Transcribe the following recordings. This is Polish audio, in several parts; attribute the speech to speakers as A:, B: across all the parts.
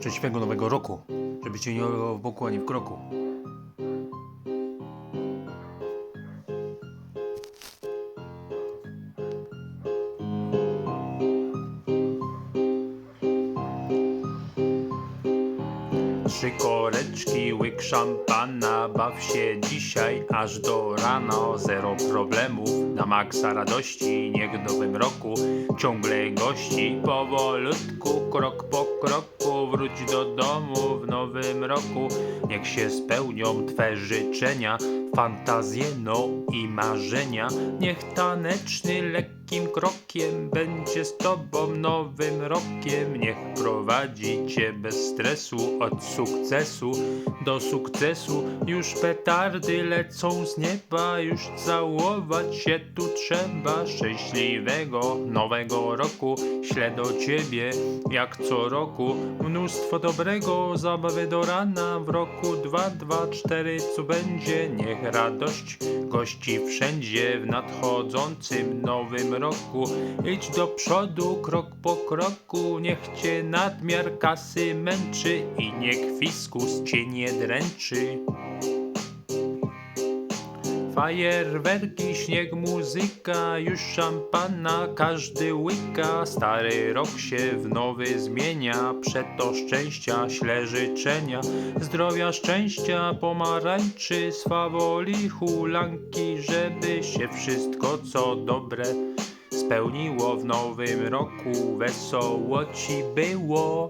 A: Szczęśliwego nowego roku. Żebyście nie w boku ani w kroku. Trzy koreczki, łyk szampana, baw się dzisiaj aż do rana. Zero problemów, na maksa radości, niech w nowym roku ciągle gości. Powolutku, krok po kroku, wróć do domu w nowym roku. Niech się spełnią Twe życzenia, fantazje, no i marzenia. Niech taneczny, lekkim krokiem będzie z Tobą nowym rokiem. Niech prowadzi Cię bez stresu od sukcesu do sukcesu. Już petardy lecą z nieba, już całować się tu trzeba. Szczęśliwego nowego roku, ślę do Ciebie jak co roku. Mnóstwo dobrego, zabawy do rana w roku 2, 2, 4, co będzie? Niech radość gości wszędzie w nadchodzącym nowym roku. Idź do przodu, krok po kroku, niech cię nadmiar kasy męczy i niech fiskus cię nie dręczy. Fajerwerki, śnieg, muzyka, już szampana każdy łyka. Stary rok się w nowy zmienia, przeto szczęścia śle życzenia. Zdrowia, szczęścia, pomarańczy, swawoli, hulanki, żeby się wszystko co dobre spełniło w nowym roku. Wesoło ci było.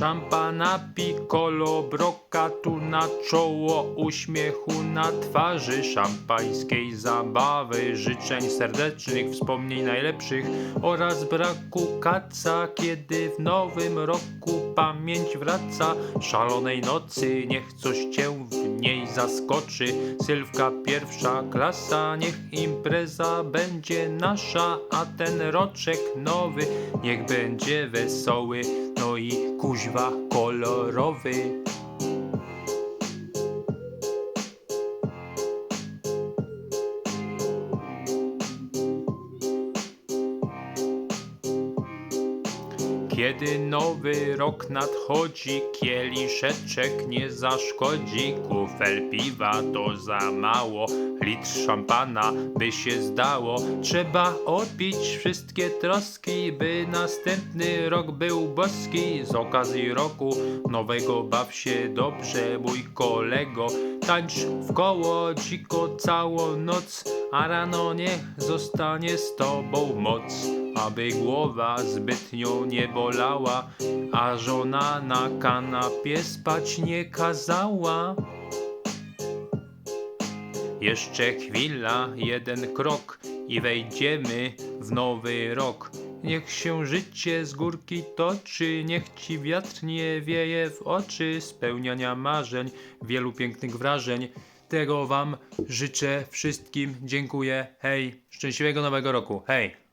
A: Szampana, piccolo, broka tu na czoło, uśmiechu na twarzy, szampańskiej zabawy, życzeń serdecznych, wspomnień najlepszych oraz braku kaca, kiedy w nowym roku pamięć wraca. Szalonej nocy, niech coś cię w niej zaskoczy, sylwka pierwsza klasa, niech impreza będzie nasza, a ten roczek nowy, niech będzie wesoły, no i kuźwa vas colorover. Kiedy nowy rok nadchodzi, kieliszeczek nie zaszkodzi. Kufel piwa to za mało, litr szampana by się zdało. Trzeba odbić wszystkie troski, by następny rok był boski. Z okazji roku nowego baw się dobrze, mój kolego. Tańcz w koło dziko całą noc, a rano niech zostanie z tobą moc aby głowa zbytnio nie bolała, a żona na kanapie spać nie kazała. Jeszcze chwila, jeden krok i wejdziemy w nowy rok. Niech się życie z górki toczy, niech ci wiatr nie wieje w oczy, spełniania marzeń, wielu pięknych wrażeń. Tego wam życzę wszystkim. Dziękuję. Hej, szczęśliwego nowego roku. Hej.